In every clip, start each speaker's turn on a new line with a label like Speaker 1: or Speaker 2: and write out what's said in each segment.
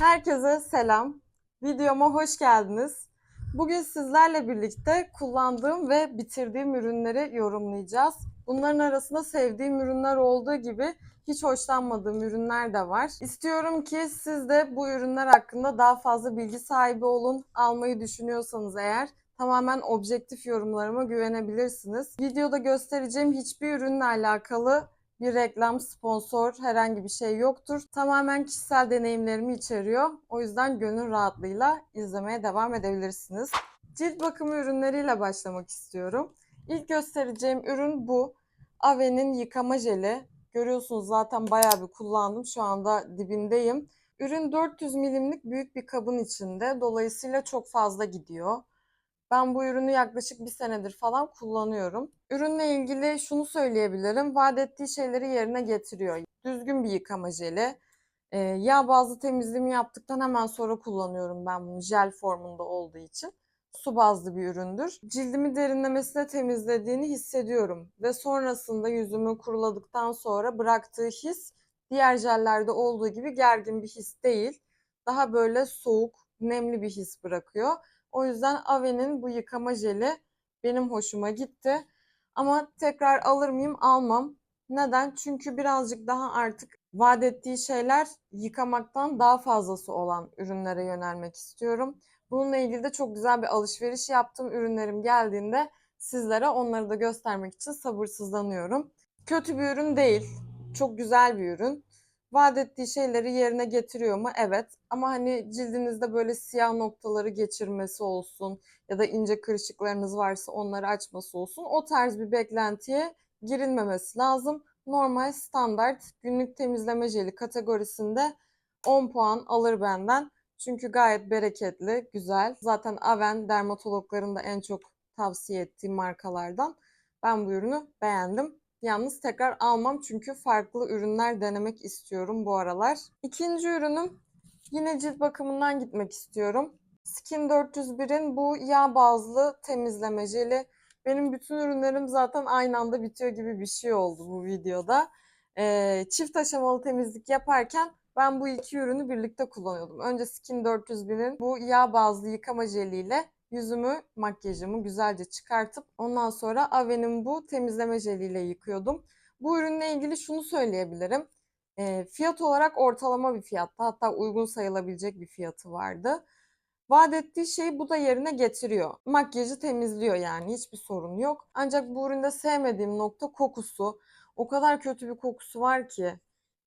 Speaker 1: Herkese selam. Videoma hoş geldiniz. Bugün sizlerle birlikte kullandığım ve bitirdiğim ürünleri yorumlayacağız. Bunların arasında sevdiğim ürünler olduğu gibi hiç hoşlanmadığım ürünler de var. İstiyorum ki siz de bu ürünler hakkında daha fazla bilgi sahibi olun. Almayı düşünüyorsanız eğer tamamen objektif yorumlarıma güvenebilirsiniz. Videoda göstereceğim hiçbir ürünle alakalı bir reklam, sponsor, herhangi bir şey yoktur. Tamamen kişisel deneyimlerimi içeriyor. O yüzden gönül rahatlığıyla izlemeye devam edebilirsiniz. Cilt bakımı ürünleriyle başlamak istiyorum. İlk göstereceğim ürün bu. Ave'nin yıkama jeli. Görüyorsunuz zaten bayağı bir kullandım. Şu anda dibindeyim. Ürün 400 milimlik büyük bir kabın içinde. Dolayısıyla çok fazla gidiyor. Ben bu ürünü yaklaşık bir senedir falan kullanıyorum. Ürünle ilgili şunu söyleyebilirim. Vaat ettiği şeyleri yerine getiriyor. Düzgün bir yıkama jeli. Ee, yağ bazlı temizliğimi yaptıktan hemen sonra kullanıyorum ben bunu jel formunda olduğu için. Su bazlı bir üründür. Cildimi derinlemesine temizlediğini hissediyorum. Ve sonrasında yüzümü kuruladıktan sonra bıraktığı his diğer jellerde olduğu gibi gergin bir his değil. Daha böyle soğuk, nemli bir his bırakıyor. O yüzden Ave'nin bu yıkama jeli benim hoşuma gitti. Ama tekrar alır mıyım? Almam. Neden? Çünkü birazcık daha artık vaat ettiği şeyler yıkamaktan daha fazlası olan ürünlere yönelmek istiyorum. Bununla ilgili de çok güzel bir alışveriş yaptım. Ürünlerim geldiğinde sizlere onları da göstermek için sabırsızlanıyorum. Kötü bir ürün değil. Çok güzel bir ürün. Vaat ettiği şeyleri yerine getiriyor mu? Evet. Ama hani cildinizde böyle siyah noktaları geçirmesi olsun ya da ince kırışıklarınız varsa onları açması olsun. O tarz bir beklentiye girilmemesi lazım. Normal standart günlük temizleme jeli kategorisinde 10 puan alır benden. Çünkü gayet bereketli, güzel. Zaten Aven dermatologların da en çok tavsiye ettiği markalardan. Ben bu ürünü beğendim. Yalnız tekrar almam çünkü farklı ürünler denemek istiyorum bu aralar. İkinci ürünüm yine cilt bakımından gitmek istiyorum. Skin 401'in bu yağ bazlı temizleme jeli. Benim bütün ürünlerim zaten aynı anda bitiyor gibi bir şey oldu bu videoda. Ee, çift aşamalı temizlik yaparken ben bu iki ürünü birlikte kullanıyordum. Önce Skin 401'in bu yağ bazlı yıkama jeliyle yüzümü, makyajımı güzelce çıkartıp ondan sonra Ave'nin bu temizleme jeliyle yıkıyordum. Bu ürünle ilgili şunu söyleyebilirim. E, fiyat olarak ortalama bir fiyatta hatta uygun sayılabilecek bir fiyatı vardı. Vaat ettiği şeyi bu da yerine getiriyor. Makyajı temizliyor yani hiçbir sorun yok. Ancak bu üründe sevmediğim nokta kokusu. O kadar kötü bir kokusu var ki.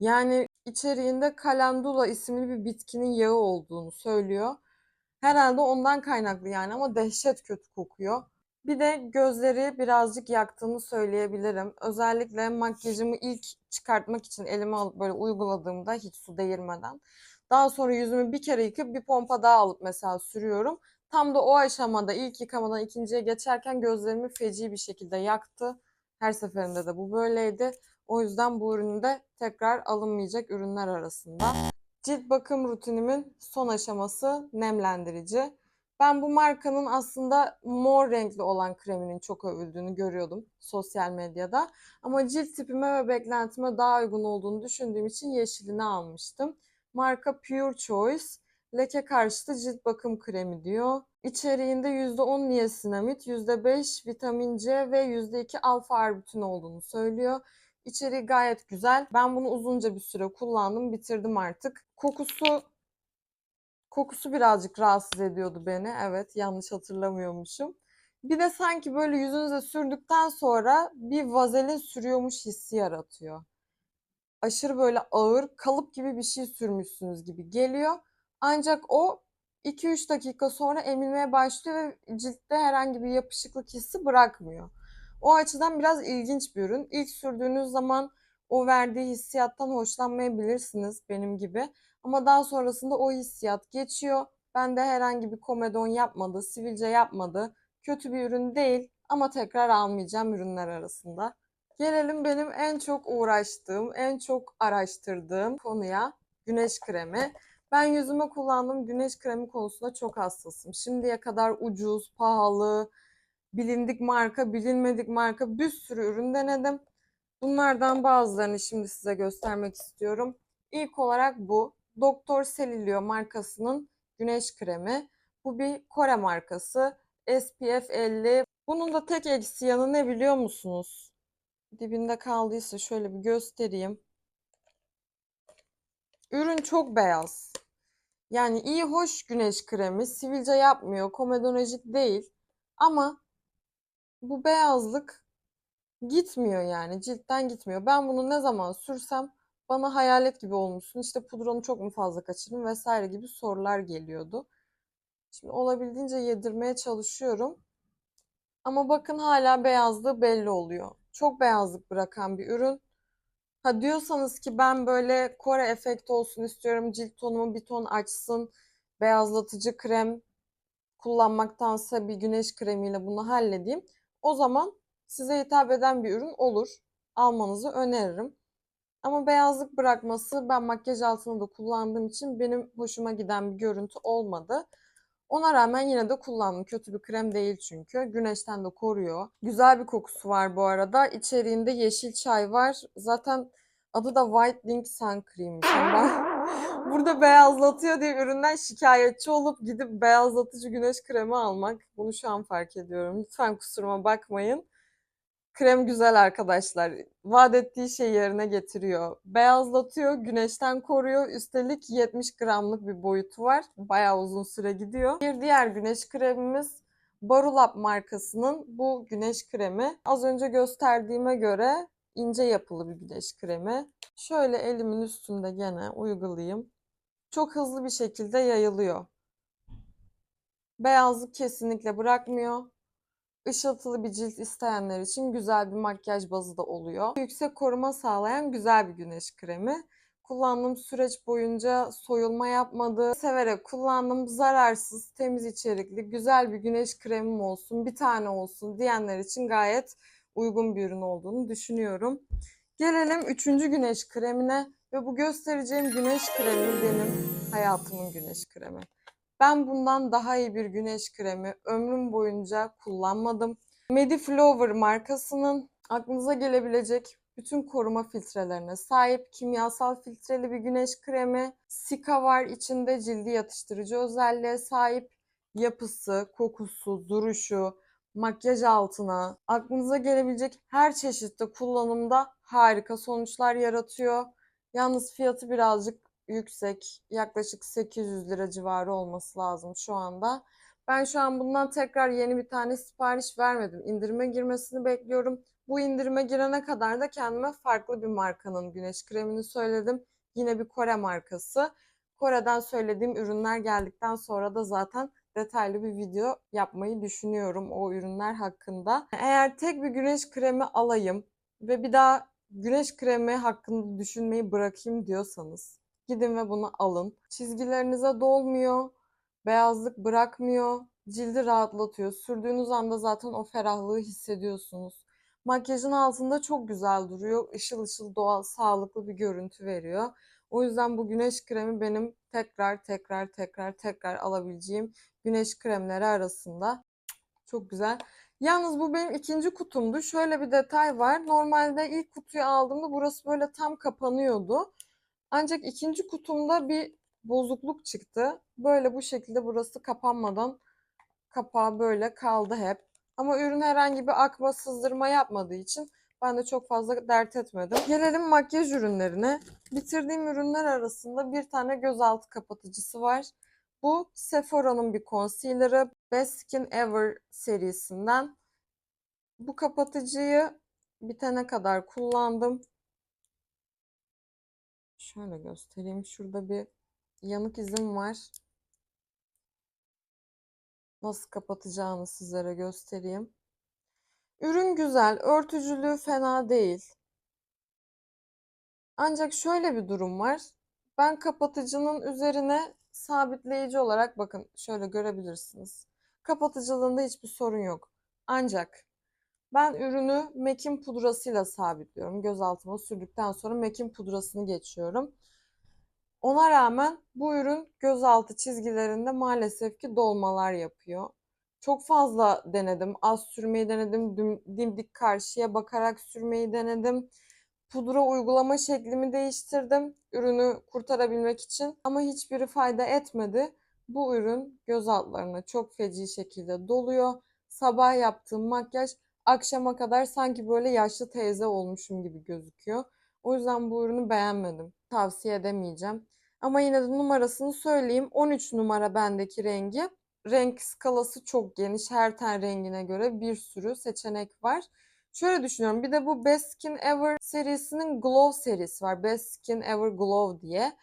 Speaker 1: Yani içeriğinde kalendula isimli bir bitkinin yağı olduğunu söylüyor. Herhalde ondan kaynaklı yani ama dehşet kötü kokuyor. Bir de gözleri birazcık yaktığını söyleyebilirim. Özellikle makyajımı ilk çıkartmak için elime alıp böyle uyguladığımda hiç su değirmeden. Daha sonra yüzümü bir kere yıkıp bir pompa daha alıp mesela sürüyorum. Tam da o aşamada ilk yıkamadan ikinciye geçerken gözlerimi feci bir şekilde yaktı. Her seferinde de bu böyleydi. O yüzden bu ürünü de tekrar alınmayacak ürünler arasında. Cilt bakım rutinimin son aşaması nemlendirici. Ben bu markanın aslında mor renkli olan kreminin çok övüldüğünü görüyordum sosyal medyada. Ama cilt tipime ve beklentime daha uygun olduğunu düşündüğüm için yeşilini almıştım. Marka Pure Choice leke karşıtı cilt bakım kremi diyor. İçeriğinde %10 niasinamid, %5 vitamin C ve %2 alfa arbutin olduğunu söylüyor. İçeriği gayet güzel. Ben bunu uzunca bir süre kullandım, bitirdim artık. Kokusu kokusu birazcık rahatsız ediyordu beni. Evet, yanlış hatırlamıyormuşum. Bir de sanki böyle yüzünüze sürdükten sonra bir vazelin sürüyormuş hissi yaratıyor. Aşırı böyle ağır, kalıp gibi bir şey sürmüşsünüz gibi geliyor. Ancak o 2-3 dakika sonra emilmeye başlıyor ve ciltte herhangi bir yapışıklık hissi bırakmıyor. O açıdan biraz ilginç bir ürün. İlk sürdüğünüz zaman o verdiği hissiyattan hoşlanmayabilirsiniz benim gibi. Ama daha sonrasında o hissiyat geçiyor. Ben de herhangi bir komedon yapmadı, sivilce yapmadı. Kötü bir ürün değil ama tekrar almayacağım ürünler arasında. Gelelim benim en çok uğraştığım, en çok araştırdığım konuya güneş kremi. Ben yüzüme kullandığım güneş kremi konusunda çok hassasım. Şimdiye kadar ucuz, pahalı, bilindik marka, bilinmedik marka bir sürü ürün denedim. Bunlardan bazılarını şimdi size göstermek istiyorum. İlk olarak bu. Doktor Selilio markasının güneş kremi. Bu bir Kore markası. SPF 50. Bunun da tek eksi yanı ne biliyor musunuz? Dibinde kaldıysa şöyle bir göstereyim. Ürün çok beyaz. Yani iyi hoş güneş kremi. Sivilce yapmıyor. Komedonejik değil. Ama bu beyazlık gitmiyor yani. Ciltten gitmiyor. Ben bunu ne zaman sürsem bana hayalet gibi olmuşsun. İşte pudranı çok mu fazla kaçırdın vesaire gibi sorular geliyordu. Şimdi olabildiğince yedirmeye çalışıyorum. Ama bakın hala beyazlığı belli oluyor. Çok beyazlık bırakan bir ürün. Ha diyorsanız ki ben böyle Kore efekti olsun istiyorum. Cilt tonumu bir ton açsın. Beyazlatıcı krem kullanmaktansa bir güneş kremiyle bunu halledeyim. O zaman size hitap eden bir ürün olur. Almanızı öneririm. Ama beyazlık bırakması ben makyaj altında da kullandığım için benim hoşuma giden bir görüntü olmadı. Ona rağmen yine de kullandım. Kötü bir krem değil çünkü. Güneşten de koruyor. Güzel bir kokusu var bu arada. İçeriğinde yeşil çay var. Zaten adı da Whitening Sun Cream'miş. Yani ben burada beyazlatıyor diye üründen şikayetçi olup gidip beyazlatıcı güneş kremi almak. Bunu şu an fark ediyorum. Lütfen kusuruma bakmayın. Krem güzel arkadaşlar. Vaat ettiği şey yerine getiriyor. Beyazlatıyor, güneşten koruyor. Üstelik 70 gramlık bir boyutu var. Bayağı uzun süre gidiyor. Bir diğer güneş kremimiz Barulap markasının bu güneş kremi. Az önce gösterdiğime göre ince yapılı bir güneş kremi. Şöyle elimin üstünde gene uygulayayım. Çok hızlı bir şekilde yayılıyor. Beyazlık kesinlikle bırakmıyor. Işıltılı bir cilt isteyenler için güzel bir makyaj bazı da oluyor. Yüksek koruma sağlayan güzel bir güneş kremi. Kullandığım süreç boyunca soyulma yapmadı. Severek kullandım. Zararsız, temiz içerikli, güzel bir güneş kremim olsun, bir tane olsun diyenler için gayet uygun bir ürün olduğunu düşünüyorum. Gelelim üçüncü güneş kremine ve bu göstereceğim güneş kremi benim hayatımın güneş kremi. Ben bundan daha iyi bir güneş kremi ömrüm boyunca kullanmadım. Mediflower markasının aklınıza gelebilecek bütün koruma filtrelerine sahip kimyasal filtreli bir güneş kremi. Sika var içinde cildi yatıştırıcı özelliğe sahip. Yapısı, kokusu, duruşu, makyaj altına aklınıza gelebilecek her çeşitte kullanımda harika sonuçlar yaratıyor. Yalnız fiyatı birazcık yüksek. Yaklaşık 800 lira civarı olması lazım şu anda. Ben şu an bundan tekrar yeni bir tane sipariş vermedim. İndirime girmesini bekliyorum. Bu indirime girene kadar da kendime farklı bir markanın güneş kremini söyledim. Yine bir Kore markası. Kore'den söylediğim ürünler geldikten sonra da zaten detaylı bir video yapmayı düşünüyorum o ürünler hakkında. Eğer tek bir güneş kremi alayım ve bir daha güneş kremi hakkında düşünmeyi bırakayım diyorsanız Gidin ve bunu alın. Çizgilerinize dolmuyor, beyazlık bırakmıyor, cildi rahatlatıyor. Sürdüğünüz anda zaten o ferahlığı hissediyorsunuz. Makyajın altında çok güzel duruyor. Işıl ışıl doğal, sağlıklı bir görüntü veriyor. O yüzden bu güneş kremi benim tekrar tekrar tekrar tekrar alabileceğim güneş kremleri arasında. Çok güzel. Yalnız bu benim ikinci kutumdu. Şöyle bir detay var. Normalde ilk kutuyu aldığımda burası böyle tam kapanıyordu. Ancak ikinci kutumda bir bozukluk çıktı. Böyle bu şekilde burası kapanmadan kapağı böyle kaldı hep. Ama ürün herhangi bir akma sızdırma yapmadığı için ben de çok fazla dert etmedim. Gelelim makyaj ürünlerine. Bitirdiğim ürünler arasında bir tane gözaltı kapatıcısı var. Bu Sephora'nın bir concealer'ı Best Skin Ever serisinden. Bu kapatıcıyı bitene kadar kullandım. Şöyle göstereyim. Şurada bir yanık izim var. Nasıl kapatacağını sizlere göstereyim. Ürün güzel. Örtücülüğü fena değil. Ancak şöyle bir durum var. Ben kapatıcının üzerine sabitleyici olarak bakın şöyle görebilirsiniz. Kapatıcılığında hiçbir sorun yok. Ancak ben ürünü mekin pudrasıyla sabitliyorum. Göz altıma sürdükten sonra mekin pudrasını geçiyorum. Ona rağmen bu ürün gözaltı çizgilerinde maalesef ki dolmalar yapıyor. Çok fazla denedim. Az sürmeyi denedim. Dimdik karşıya bakarak sürmeyi denedim. Pudra uygulama şeklimi değiştirdim ürünü kurtarabilmek için ama hiçbiri fayda etmedi. Bu ürün göz altlarına çok feci şekilde doluyor. Sabah yaptığım makyaj akşama kadar sanki böyle yaşlı teyze olmuşum gibi gözüküyor. O yüzden bu ürünü beğenmedim. Tavsiye edemeyeceğim. Ama yine de numarasını söyleyeyim. 13 numara bendeki rengi. Renk skalası çok geniş. Her ten rengine göre bir sürü seçenek var. Şöyle düşünüyorum. Bir de bu Best Skin Ever serisinin Glow serisi var. Best Skin Ever Glow diye.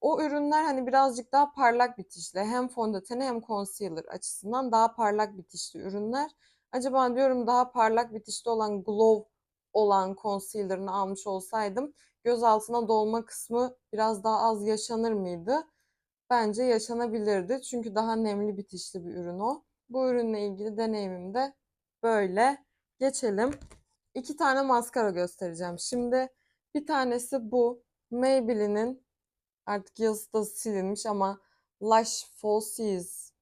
Speaker 1: O ürünler hani birazcık daha parlak bitişli. Hem fondöteni hem concealer açısından daha parlak bitişli ürünler. Acaba diyorum daha parlak bitişli olan Glow olan concealer'ını almış olsaydım göz altına dolma kısmı biraz daha az yaşanır mıydı? Bence yaşanabilirdi. Çünkü daha nemli bitişli bir ürün o. Bu ürünle ilgili deneyimim de böyle. Geçelim. İki tane maskara göstereceğim. Şimdi bir tanesi bu. Maybelline'in artık yazısı da silinmiş ama Lush Falsies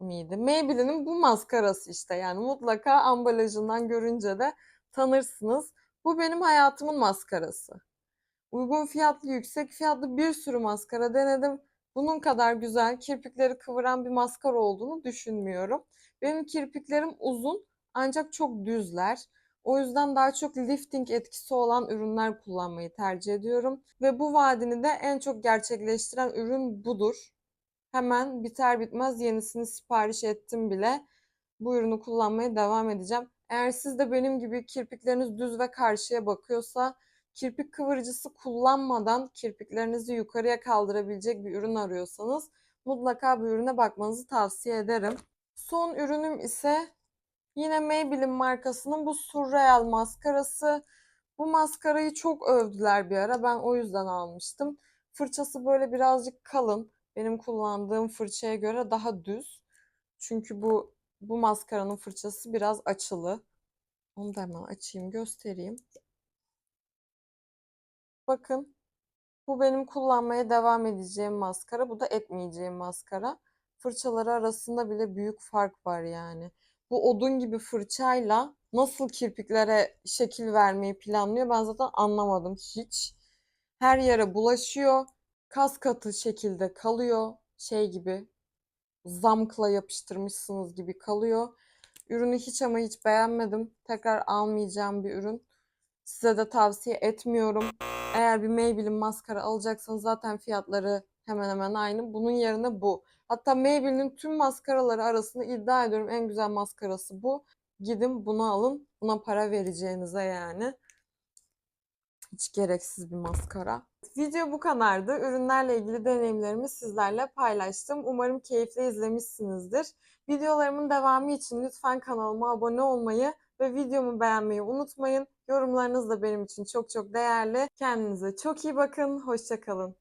Speaker 1: miydi? Maybelline'in bu maskarası işte. Yani mutlaka ambalajından görünce de tanırsınız. Bu benim hayatımın maskarası. Uygun fiyatlı, yüksek fiyatlı bir sürü maskara denedim. Bunun kadar güzel, kirpikleri kıvıran bir maskara olduğunu düşünmüyorum. Benim kirpiklerim uzun ancak çok düzler. O yüzden daha çok lifting etkisi olan ürünler kullanmayı tercih ediyorum. Ve bu vaadini de en çok gerçekleştiren ürün budur. Hemen biter bitmez yenisini sipariş ettim bile. Bu ürünü kullanmaya devam edeceğim. Eğer siz de benim gibi kirpikleriniz düz ve karşıya bakıyorsa kirpik kıvırıcısı kullanmadan kirpiklerinizi yukarıya kaldırabilecek bir ürün arıyorsanız mutlaka bu ürüne bakmanızı tavsiye ederim. Son ürünüm ise yine Maybelline markasının bu Surreal maskarası. Bu maskarayı çok övdüler bir ara. Ben o yüzden almıştım. Fırçası böyle birazcık kalın. Benim kullandığım fırçaya göre daha düz. Çünkü bu bu maskaranın fırçası biraz açılı. Onu da hemen açayım göstereyim. Bakın bu benim kullanmaya devam edeceğim maskara. Bu da etmeyeceğim maskara. Fırçaları arasında bile büyük fark var yani. Bu odun gibi fırçayla nasıl kirpiklere şekil vermeyi planlıyor ben zaten anlamadım hiç. Her yere bulaşıyor. Kas katı şekilde kalıyor. Şey gibi zamkla yapıştırmışsınız gibi kalıyor. Ürünü hiç ama hiç beğenmedim. Tekrar almayacağım bir ürün. Size de tavsiye etmiyorum. Eğer bir Maybelline maskara alacaksanız zaten fiyatları hemen hemen aynı. Bunun yerine bu. Hatta Maybelline'in tüm maskaraları arasında iddia ediyorum en güzel maskarası bu. Gidin bunu alın. Buna para vereceğinize yani. Hiç gereksiz bir maskara. Video bu kadardı. Ürünlerle ilgili deneyimlerimi sizlerle paylaştım. Umarım keyifle izlemişsinizdir. Videolarımın devamı için lütfen kanalıma abone olmayı ve videomu beğenmeyi unutmayın. Yorumlarınız da benim için çok çok değerli. Kendinize çok iyi bakın. Hoşçakalın.